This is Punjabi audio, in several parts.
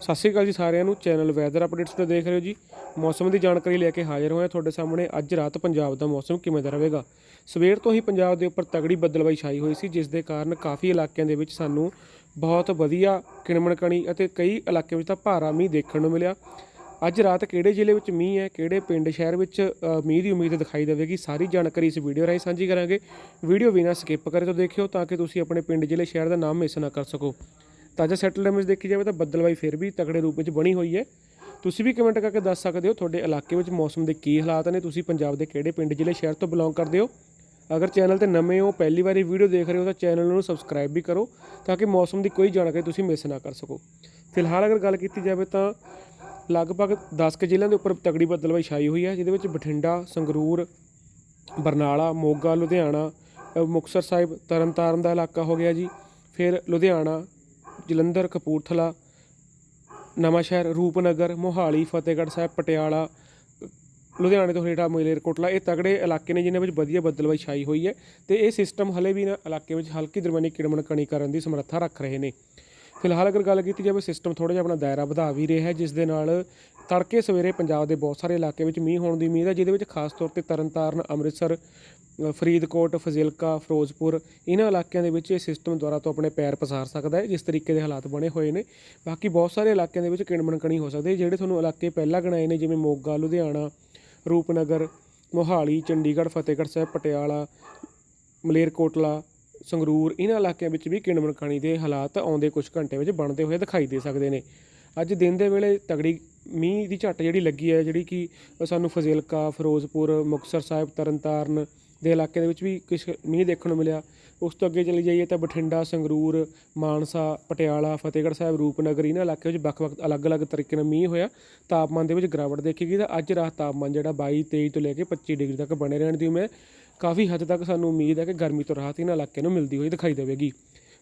ਸਤਿ ਸ਼੍ਰੀ ਅਕਾਲ ਜੀ ਸਾਰਿਆਂ ਨੂੰ। ਚੈਨਲ ਵੈਦਰ ਅਪਡੇਟਸ ਤੋਂ ਦੇਖ ਰਹੇ ਹੋ ਜੀ। ਮੌਸਮ ਦੀ ਜਾਣਕਾਰੀ ਲੈ ਕੇ ਹਾਜ਼ਰ ਹੋਇਆ ਤੁਹਾਡੇ ਸਾਹਮਣੇ। ਅੱਜ ਰਾਤ ਪੰਜਾਬ ਦਾ ਮੌਸਮ ਕਿਵੇਂ ਦਾ ਰਹੇਗਾ? ਸਵੇਰ ਤੋਂ ਹੀ ਪੰਜਾਬ ਦੇ ਉੱਪਰ ਤਗੜੀ ਬੱਦਲਵਾਈ ਛਾਈ ਹੋਈ ਸੀ, ਜਿਸ ਦੇ ਕਾਰਨ ਕਾਫੀ ਇਲਾਕਿਆਂ ਦੇ ਵਿੱਚ ਸਾਨੂੰ ਬਹੁਤ ਵਧੀਆ ਕਿਣਮਣਕਣੀ ਅਤੇ ਕਈ ਇਲਾਕਿਆਂ ਵਿੱਚ ਤਾਂ ਭਾਰਾ ਮੀਂਹ ਦੇਖਣ ਨੂੰ ਮਿਲਿਆ। ਅੱਜ ਰਾਤ ਕਿਹੜੇ ਜ਼ਿਲ੍ਹੇ ਵਿੱਚ ਮੀਂਹ ਹੈ, ਕਿਹੜੇ ਪਿੰਡ, ਸ਼ਹਿਰ ਵਿੱਚ ਮੀਂਹ ਦੀ ਉਮੀਦ ਦਿਖਾਈ ਦੇਵੇਗੀ, ਸਾਰੀ ਜਾਣਕਾਰੀ ਇਸ ਵੀਡੀਓ ਰਾਹੀਂ ਸਾਂਝੀ ਕਰਾਂਗੇ। ਵੀਡੀਓ ਬਿਨਾਂ ਸਕਿਪ ਕਰੇ ਤੋਂ ਦੇਖਿਓ ਤਾਂ ਕਿ ਤੁਸੀਂ ਆਪਣੇ ਪਿੰਡ, ਜ਼ਿਲ੍ਹੇ, ਸ਼ਹਿਰ ਦਾ ਨਾਮ ਮਿਸ ਨਾ ਕਰ ਸਕੋ। ਤਾਜ਼ਾ ਸੈਟਲ ਡੈਮੇਜ ਦੇਖੀ ਜਾਵੇ ਤਾਂ ਬੱਦਲਵਾਈ ਫਿਰ ਵੀ ਤਕੜੇ ਰੂਪ ਵਿੱਚ ਬਣੀ ਹੋਈ ਹੈ। ਤੁਸੀਂ ਵੀ ਕਮੈਂਟ ਕਰਕੇ ਦੱਸ ਸਕਦੇ ਹੋ ਤੁਹਾਡੇ ਇਲਾਕੇ ਵਿੱਚ ਮੌਸਮ ਦੇ ਕੀ ਹਾਲਾਤ ਨੇ ਤੁਸੀਂ ਪੰਜਾਬ ਦੇ ਕਿਹੜੇ ਪਿੰਡ ਜ਼ਿਲ੍ਹੇ ਸ਼ਹਿਰ ਤੋਂ ਬਿਲੋਂਗ ਕਰਦੇ ਹੋ। ਅਗਰ ਚੈਨਲ ਤੇ ਨਵੇਂ ਹੋ ਪਹਿਲੀ ਵਾਰੀ ਵੀਡੀਓ ਦੇਖ ਰਹੇ ਹੋ ਤਾਂ ਚੈਨਲ ਨੂੰ ਸਬਸਕ੍ਰਾਈਬ ਵੀ ਕਰੋ ਤਾਂ ਕਿ ਮੌਸਮ ਦੀ ਕੋਈ ਜਾਣਕਾਰੀ ਤੁਸੀਂ ਮਿਸ ਨਾ ਕਰ ਸਕੋ। ਫਿਲਹਾਲ ਅਗਰ ਗੱਲ ਕੀਤੀ ਜਾਵੇ ਤਾਂ ਲਗਭਗ 10 ਕੁ ਜ਼ਿਲ੍ਹਿਆਂ ਦੇ ਉੱਪਰ ਤਗੜੀ ਬੱਦਲਵਾਈ ਛਾਈ ਹੋਈ ਹੈ ਜਿਹਦੇ ਵਿੱਚ ਬਠਿੰਡਾ ਸੰਗਰੂਰ ਬਰਨਾਲਾ ਮੋਗਾ ਲੁਧਿਆਣਾ ਅ, ਮੁਕਤਸਰ ਸਾਹਿਬ ਤਰਨਤਾਰਨ ਦਾ ਇਲਾਕਾ ਹੋ ਗਿਆ ਜੀ ਫਿਰ ਲੁਧਿਆਣਾ ਜਲੰਧਰ, ਕਪੂਰਥਲਾ, ਨਵਾਂਸ਼ਹਿਰ, ਰੂਪਨਗਰ, ਮੋਹਾਲੀ, ਫਤਿਹਗੜ੍ਹ ਸਾਹਿਬ, ਪਟਿਆਲਾ, ਲੁਧਿਆਣੇ ਤੋਂ ਹੇਠਾਂ ਮਲੇਰਕੋਟਲਾ ਇਹ ਤਗੜੇ ਇਲਾਕੇ ਨੇ ਜਿਨ੍ਹਾਂ ਵਿੱਚ ਵਧੀਆ ਬੱਦਲਵਾਈ ਛਾਈ ਹੋਈ ਹੈ ਤੇ ਇਹ ਸਿਸਟਮ ਹਲੇ ਵੀ ਨਾ ਇਲਾਕੇ ਵਿੱਚ ਹਲਕੀ ਦਰਮਿਆਨੀ ਕਿੜਮਣ ਕਣੀ ਕਰਨ ਦੀ ਸਮਰੱਥਾ ਰੱਖ ਰਹੇ ਨੇ। ਫਿਲਹਾਲ ਅਗਰ ਗੱਲ ਕੀਤੀ ਜਾਵੇ ਸਿਸਟਮ ਥੋੜਾ ਜਿਹਾ ਆਪਣਾ ਦਾਇਰਾ ਵਧਾ ਵੀ ਰਿਹਾ ਹੈ, ਜਿਸ ਦੇ ਨਾਲ ਤੜਕੇ ਸਵੇਰੇ ਪੰਜਾਬ ਦੇ ਬਹੁਤ ਸਾਰੇ ਇਲਾਕੇ ਵਿੱਚ ਮੀਂਹ ਹੋਣ ਦੀ ਉਮੀਦ ਹੈ, ਜਿਹਦੇ ਵਿੱਚ ਖਾਸ ਤੌਰ ਤੇ ਤਰਨਤਾਰਨ, ਅੰਮ੍ਰਿਤਸਰ ਫਰੀਦਕੋਟ, ਫਜ਼ਿਲਕਾ, ਫਿਰੋਜ਼ਪੁਰ ਇਹਨਾਂ ਇਲਾਕਿਆਂ ਦੇ ਵਿੱਚ ਇਹ ਸਿਸਟਮ ਦੁਆਰਾ ਤੋਂ ਆਪਣੇ ਪੈਰ ਪਸਾਰ ਸਕਦਾ ਹੈ, ਜਿਸ ਤਰੀਕੇ ਦੇ ਹਾਲਾਤ ਬਣੇ ਹੋਏ ਨੇ। ਬਾਕੀ ਬਹੁਤ ਸਾਰੇ ਇਲਾਕਿਆਂ ਦੇ ਵਿੱਚ ਕਿਣਮਣ ਹੋ ਸਕਦੀ ਹੈ, ਜਿਹੜੇ ਤੁਹਾਨੂੰ ਇਲਾਕੇ ਪਹਿਲਾਂ ਗਣਾਏ ਨੇ, ਜਿਵੇਂ ਮੋਗਾ, ਲੁਧਿਆਣਾ, ਰੂਪਨਗਰ, ਮੋਹਾਲੀ, ਚੰਡੀਗੜ੍ਹ, ਫਤਿਹਗੜ੍ਹ ਸਾਹਿਬ, ਪਟਿਆਲਾ, ਮਲੇਰਕੋਟਲਾ ਸੰਗਰੂਰ ਇਹਨਾਂ ਇਲਾਕਿਆਂ ਵਿੱਚ ਵੀ ਕਿਣਮਣ ਕਣੀ ਦੇ ਹਾਲਾਤ ਆਉਂਦੇ ਕੁਝ ਘੰਟੇ ਵਿੱਚ ਬਣਦੇ ਹੋਏ ਦਿਖਾਈ ਦੇ ਸਕਦੇ ਨੇ। ਅੱਜ ਦਿਨ ਦੇ ਵੇਲੇ ਤਗੜੀ ਮੀਂਹ ਦੀ ਝੱਟ ਜਿਹੜੀ ਲੱਗੀ ਹੈ, ਜਿਹੜੀ ਕਿ ਸਾਨੂੰ ਫਜ਼ਿਲਕਾ, ਫਿਰੋਜ਼ਪੁਰ, ਮੁਕਤਸਰ ਸਾਹਿਬ, ਤਰਨਤਾਰਨ ਦੇ ਇਲਾਕੇ ਦੇ ਵਿੱਚ ਵੀ ਕੁਝ ਮੀਂਹ ਦੇਖਣ ਨੂੰ ਮਿਲਿਆ। ਉਸ ਤੋਂ ਅੱਗੇ ਚਲੀ ਜਾਈਏ ਤਾਂ ਬਠਿੰਡਾ, ਸੰਗਰੂਰ, ਮਾਨਸਾ, ਪਟਿਆਲਾ, ਫਤਿਹਗੜ੍ਹ ਸਾਹਿਬ, ਰੂਪਨਗਰ ਇਹਨਾਂ ਇਲਾਕਿਆਂ ਵਿੱਚ ਵੱਖ-ਵੱਖ ਅਲੱਗ-ਅਲੱਗ ਤਰੀਕੇ ਨਾਲ ਮੀਂਹ ਹੋਇਆ। ਤਾਪਮਾਨ ਦੇ ਵਿੱਚ ਗਿਰਾਵਟ ਦੇਖੀ ਗਈ ਤਾਂ ਅੱਜ ਰਾਤ ਤਾਪਮਾਨ ਜਿਹੜਾ 22 23 ਤੋਂ ਲੈ ਕੇ 25 ਡਿਗਰੀ ਤੱਕ ਬਣੇ ਰਹਿਣ ਦੀ ਉਮੀਦ ਕਾਫੀ ਹੱਦ ਤੱਕ ਸਾਨੂੰ ਉਮੀਦ ਹੈ ਕਿ ਗਰਮੀ ਤੋਂ ਰਾਹਤ ਇਹਨਾਂ ਇਲਾਕਿਆਂ ਨੂੰ ਮਿਲਦੀ ਹੋਈ ਦਿਖਾਈ ਦੇਵੇਗੀ।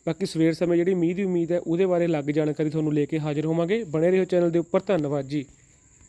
ਬਾਕੀ ਸਵੇਰ ਸਮੇਂ ਜਿਹੜੀ ਮੀਂਹ ਦੀ ਉਮੀਦ ਹੈ, ਉਹਦੇ ਬਾਰੇ ਅਲੱਗ ਜਾਣਕਾਰੀ ਤੁਹਾਨੂੰ ਲੈ ਕੇ ਹਾਜ਼ਰ ਹੋਵਾਂਗੇ। ਬਣੇ ਰਹੋ ਚੈਨਲ ਦੇ ਉੱਪਰ। ਧੰਨਵਾਦ ਜੀ।